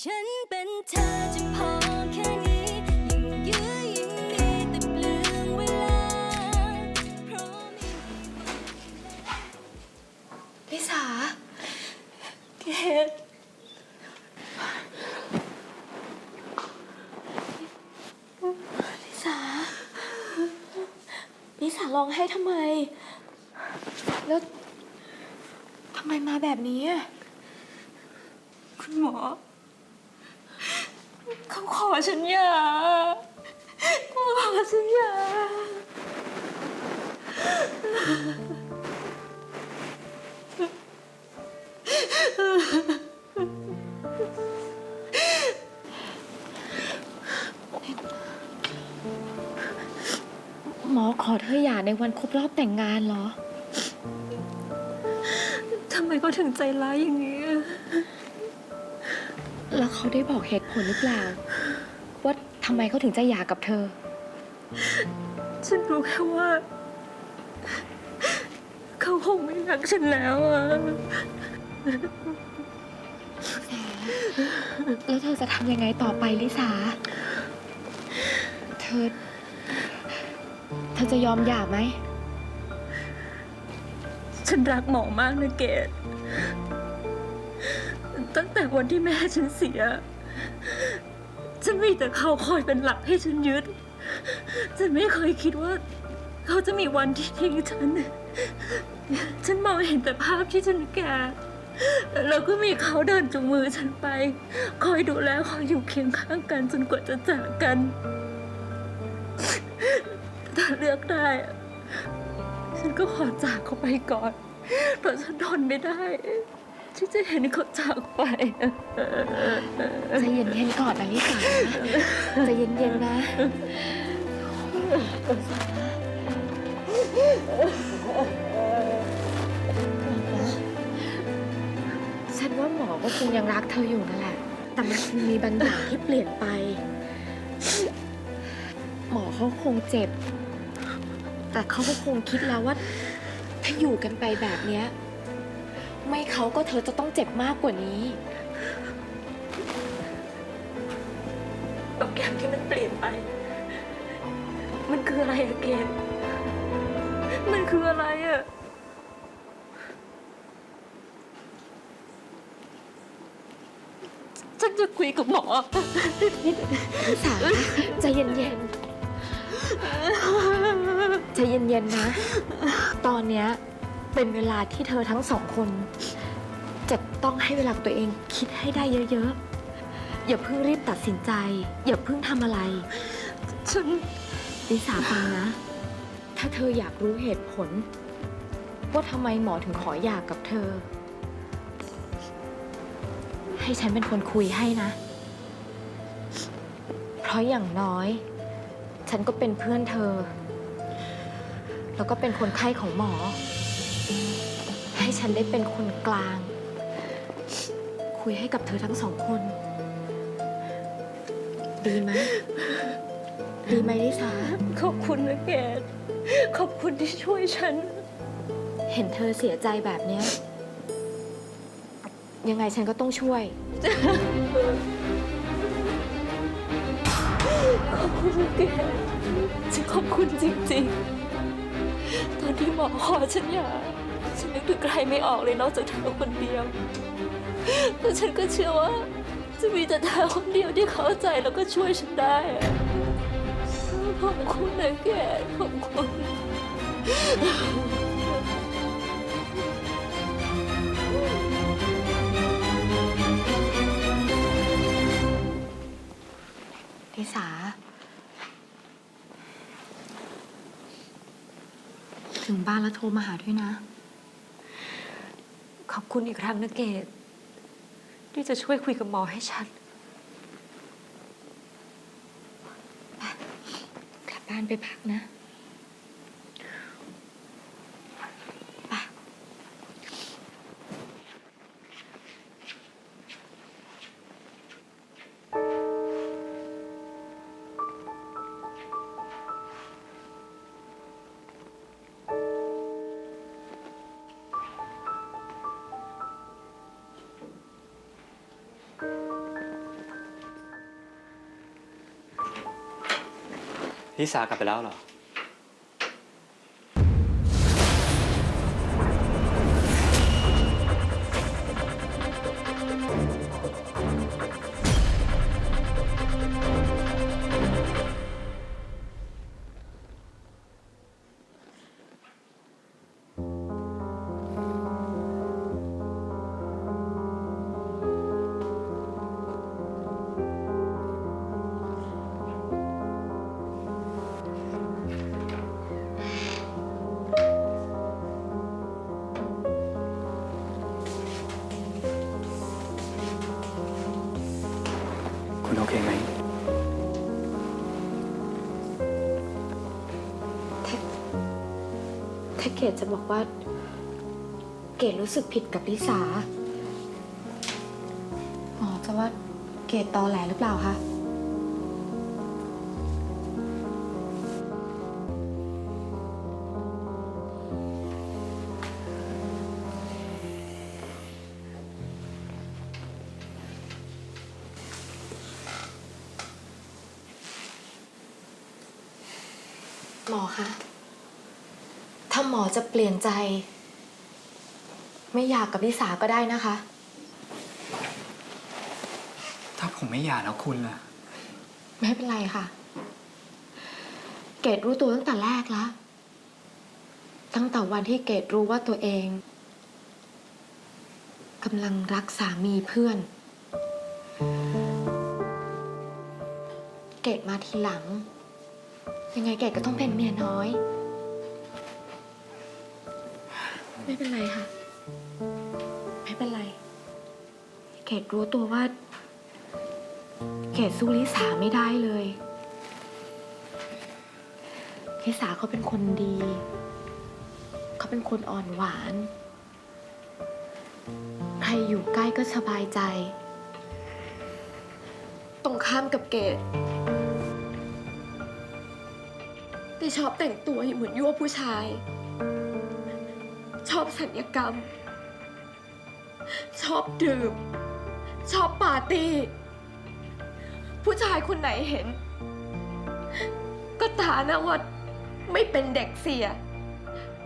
ฉันเป็นเธอจะพอแค่นี้ยิ่งยื้อยิ่งมีแต่เปลืองเวลาเพราะไม่ลิสาเกดลิสาลิสาร้องไห้ทำไม แล้วทำไมมาแบบนี้อะ คุณหมอเขอฉันหย่าเขาขอฉันหย่าหมอขอเธอหย่าในวันครบรอบแต่งงานเหรอ ทำไมเขาถึงใจร้ายอย่างนี้อะ แล้วเขาได้บอกเหตุผลหรือเปล่า ว่าทำไมเขาถึงจะหย่ากับเธอ ฉันรู้แค่ว่า เขาคงไม่รักฉันแล้วอะแล้วเธอจะทำยังไงต่อไปลิสา เธอ เธอจะยอมหย่าไหม ฉันรักหมอมากนะเกด ตั้งแต่วันที่แม่ฉันเสีย ฉันมีแต่เขาคอยเป็นหลักให้ฉันยึด ฉันไม่เคยคิดว่า เขาจะมีวันที่ทิ้งฉัน ฉันมองเห็นแต่ภาพที่ฉันแก่ แล้วก็มีเขาเดินจูงมือฉันไป คอยดูแลคอยอยู่เคียงข้างกันจนกว่าจะจากกัน ถ้าเลือกได้ ฉันก็ขอจากเขาไปก่อนเพราะฉันทนไม่ได้ ที่จะเห็นเขาจากไป ใจเย็นๆก่อนนะลิสาใจเย็นๆนะฉันว่าหมอก็คงยังรักเธออยู่นั่นแหละ แต่มันมีบางอย่างที่เปลี่ยนไป หมอเขาคงเจ็บ แต่เขาก็คงคิดแล้วว่า ถ้าอยู่กันไปแบบเนี้ย ไม่เขาก็เธอจะต้องเจ็บมากกว่านี้บางอย่างที่มันเปลี่ยนไป มันคืออะไรอะเกมมันคืออะไรอะฉันจะคุยกับหมอลิสาใจเย็นๆ ใจเย็นๆนะ ตอนเนี้ย เป็นเวลาที่เธอทั้งสองคน จะต้องให้เวลาตัวเองคิดให้ได้เยอะๆ อย่าเพิ่งรีบตัดสินใจ อย่าเพิ่งทำอะไร ฉันลิสาฟังนะ ถ้าเธออยากรู้เหตุผล ว่าทำไมหมอถึงขอหย่ากับเธอ ให้ฉันเป็นคนคุยให้นะ เพราะอย่างน้อย ฉันก็เป็นเพื่อนเธอ แล้วก็เป็นคนไข้ของหมอ ฉันได้เป็นคนกลาง คุยให้กับเธอทั้งสองคน ดีไหมดีไหมลิสาขอบคุณนะเกดขอบคุณที่ช่วยฉัน เห็นเธอเสียใจแบบเนี้ย ยังไงฉันก็ต้องช่วย ขอบคุณนะเกดฉันขอบคุณจริงๆ ตอนที่หมอขอฉันหย่า ฉันนึกถึงใครไม่ออกเลยนอกจากเธอคนเดียวแต่ฉันก็เชื่อว่า จะมีแต่เธอคนเดียวที่เข้าใจแล้วก็ช่วยฉันได้อะขอบคุณนะแกขอบคุณลิสา ถึงบ้านแล้วโทรมาหาด้วยนะ ขอบคุณอีกครั้งนะเกดที่จะช่วยคุยกับหมอให้ฉันกลับบ้านไปพักนะ ลิสากลับไปแล้วเหรอ คุณโอเคไหม ถ้าเกดจะบอกว่า เกดรู้สึกผิดกับลิสาหมอจะว่าเกดตอแหลหรือเปล่าคะ หมอคะ ถ้าหมอจะเปลี่ยนใจ ไม่อยากกับลิสาก็ได้นะคะ ถ้าผมไม่หย่าแล้วคุณล่ะ ไม่เป็นไรค่ะ เกดรู้ตัวตั้งแต่แรกแล้ว ตั้งแต่วันที่เกดรู้ว่าตัวเองกำลังรักสามีเพื่อน เกดมาทีหลัง ยังไงเกดก็ต้องเป็นเมียน้อย ไม่เป็นไรค่ะ ไม่เป็นไรเกดรู้ตัวว่าเกดสู้ลิสาไม่ได้เลยลิสาเขาเป็นคนดี เขาเป็นคนอ่อนหวาน ใครอยู่ใกล้ก็สบายใจ ตรงข้ามกับเกด ที่ชอบแต่งตัวเหมือนยั่วผู้ชาย ชอบสัญญกรรม ชอบดื่ม ชอบปาร์ตี้ ผู้ชายคนไหนเห็น ก็ฐานะว่าไม่เป็นเด็กเสีย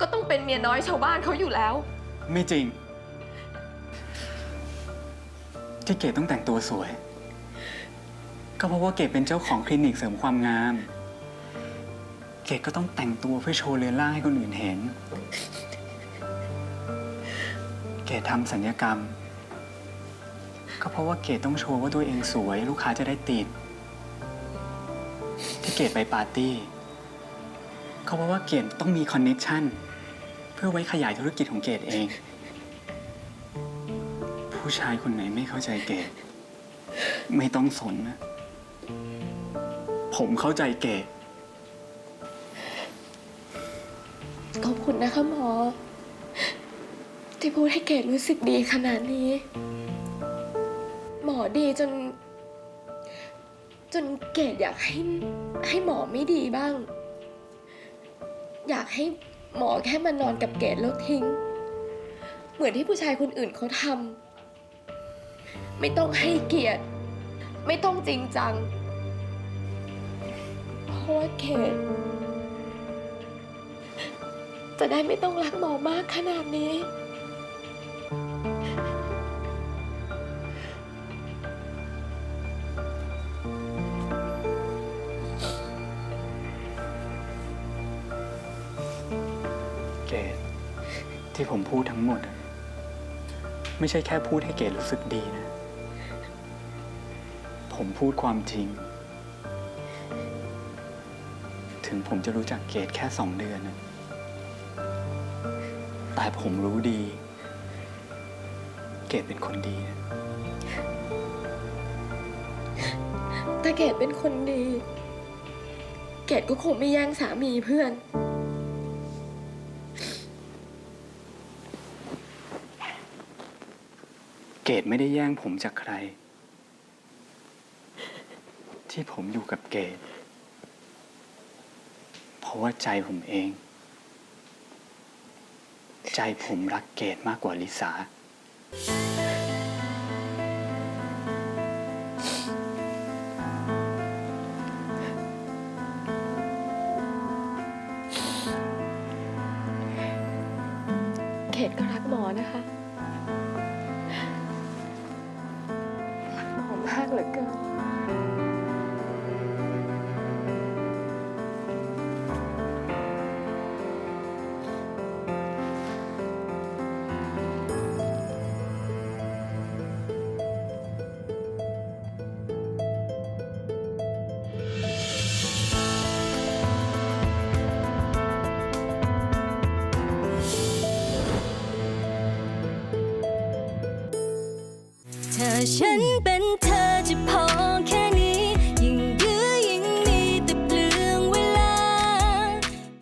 ก็ต้องเป็นเมียน้อยชาวบ้านเขาอยู่แล้ว ไม่จริง ที่เกดต้องแต่งตัวสวย ก็เพราะว่าเกดเป็นเจ้าของคลินิกเสริมความงาม กดก็ต้องแต่งตัวเพื่อโชว์เรือนร่างให้คนอื่นเห็น เกดทำสัญญกรรม ก็เพราะว่าเกดต้องโชว์ว่าตัวเองสวย ลูกค้าจะได้ติด ที่เกดไปปาร์ตี้ก็เพราะว่าเกดต้องมีคอนเน็กชันเพื่อไว้ขยายธุรกิจของเกดเอง ผู้ชายคนไหนไม่เข้าใจเกดไม่ต้องสนนะ ผมเข้าใจเกด ขอบคุณนะคะหมอ ที่พูดให้เกดรู้สึกดีขนาดนี้ หมอดีจน จนเกดอยากให้ให้หมอไม่ดีบ้าง อยากให้หมอแค่มานอนกับเกดแล้วทิ้ง เหมือนที่ผู้ชายคนอื่นเขาทำไม่ต้องให้เกียรติ ไม่ต้องจริงจังเพราะว่าเกด จะได้ไม่ต้องรักหมอมากขนาดนี้ เกดที่ผมพูดทั้งหมดอะไม่ใช่แค่พูดให้เกดรู้สึกดีนะ ผมพูดความจริง ถึงผมจะรู้จักเกดแค่สองเดือนนะ แต่ผมรู้ดี เกดเป็นคนดีนะถ้าเกดเป็นคนดี เกดก็คงไม่แย่งสามีเพื่อน เกดไม่ได้แย่งผมจากใคร ที่ผมอยู่กับเกดเพราะว่าใจผมเอง ใจผมรักเกดมากกว่าลิสาเกตก็รักหมอนะคะ รักหมอมากเหลือเกิน ถ้